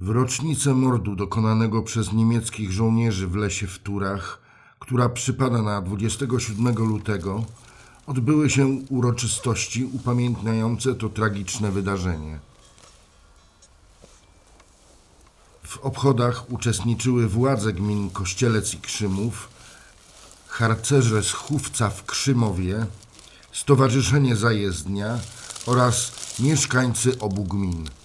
W rocznicę mordu dokonanego przez niemieckich żołnierzy w lesie w Turach, która przypada na 27 lutego, odbyły się uroczystości upamiętniające to tragiczne wydarzenie. W obchodach uczestniczyły władze gmin Kościelec i Krzymów, harcerze z Chówca w Krzymowie, Stowarzyszenie Zajezdnia oraz mieszkańcy obu gmin.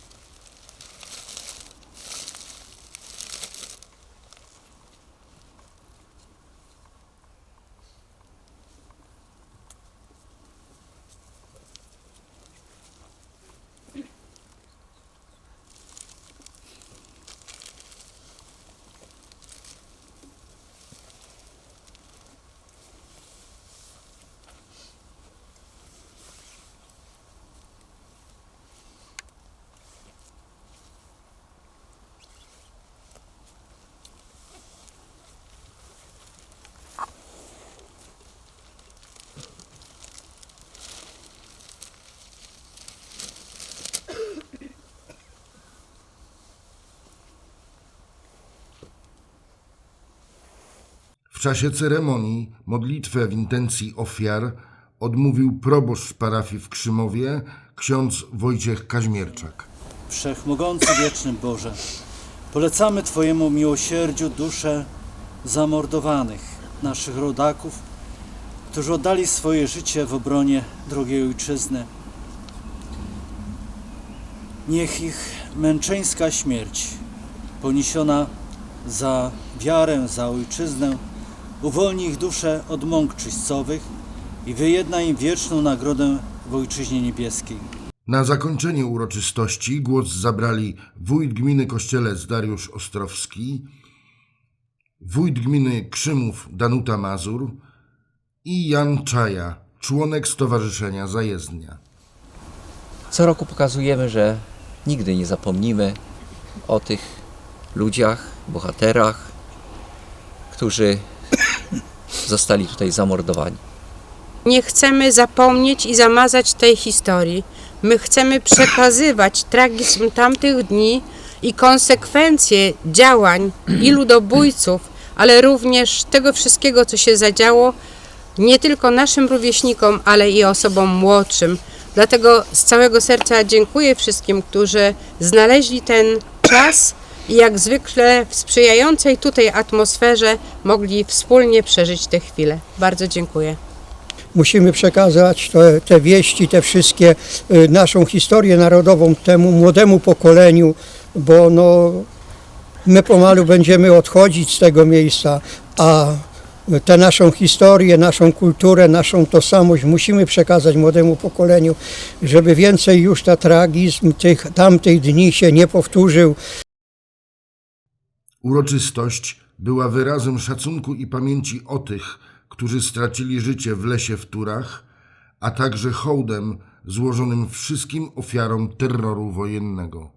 W czasie ceremonii modlitwę w intencji ofiar odmówił proboszcz parafii w Krzymowie ksiądz Wojciech Kaźmierczak. Wszechmogący wieczny Boże, polecamy Twojemu miłosierdziu dusze zamordowanych, naszych rodaków, którzy oddali swoje życie w obronie drogiej ojczyzny. Niech ich męczeńska śmierć, poniesiona za wiarę, za ojczyznę, uwolni ich duszę od mąk czyścowych i wyjedna im wieczną nagrodę w Ojczyźnie Niebieskiej. Na zakończenie uroczystości głos zabrali wójt gminy Kościelec Dariusz Ostrowski, wójt gminy Krzymów Danuta Mazur i Jan Czaja, członek Stowarzyszenia Zajezdnia. Co roku pokazujemy, że nigdy nie zapomnimy o tych ludziach, bohaterach, którzy zostali tutaj zamordowani. Nie chcemy zapomnieć i zamazać tej historii. My chcemy przekazywać tragizm tamtych dni i konsekwencje działań i ludobójców, ale również tego wszystkiego, co się zadziało, nie tylko naszym rówieśnikom, ale i osobom młodszym. Dlatego z całego serca dziękuję wszystkim, którzy znaleźli ten czas i jak zwykle w sprzyjającej tutaj atmosferze mogli wspólnie przeżyć te chwile. Bardzo dziękuję. musimy przekazać te, te wieści, te wszystkie, y, naszą historię narodową temu młodemu pokoleniu, bo no, my pomalu będziemy odchodzić z tego miejsca, a tę naszą historię, naszą kulturę, naszą tożsamość musimy przekazać młodemu pokoleniu, żeby więcej już ta tragizm tych tamtych dni się nie powtórzył, Uroczystość była wyrazem szacunku i pamięci o tych, którzy stracili życie w lesie w Turach, a także hołdem złożonym wszystkim ofiarom terroru wojennego.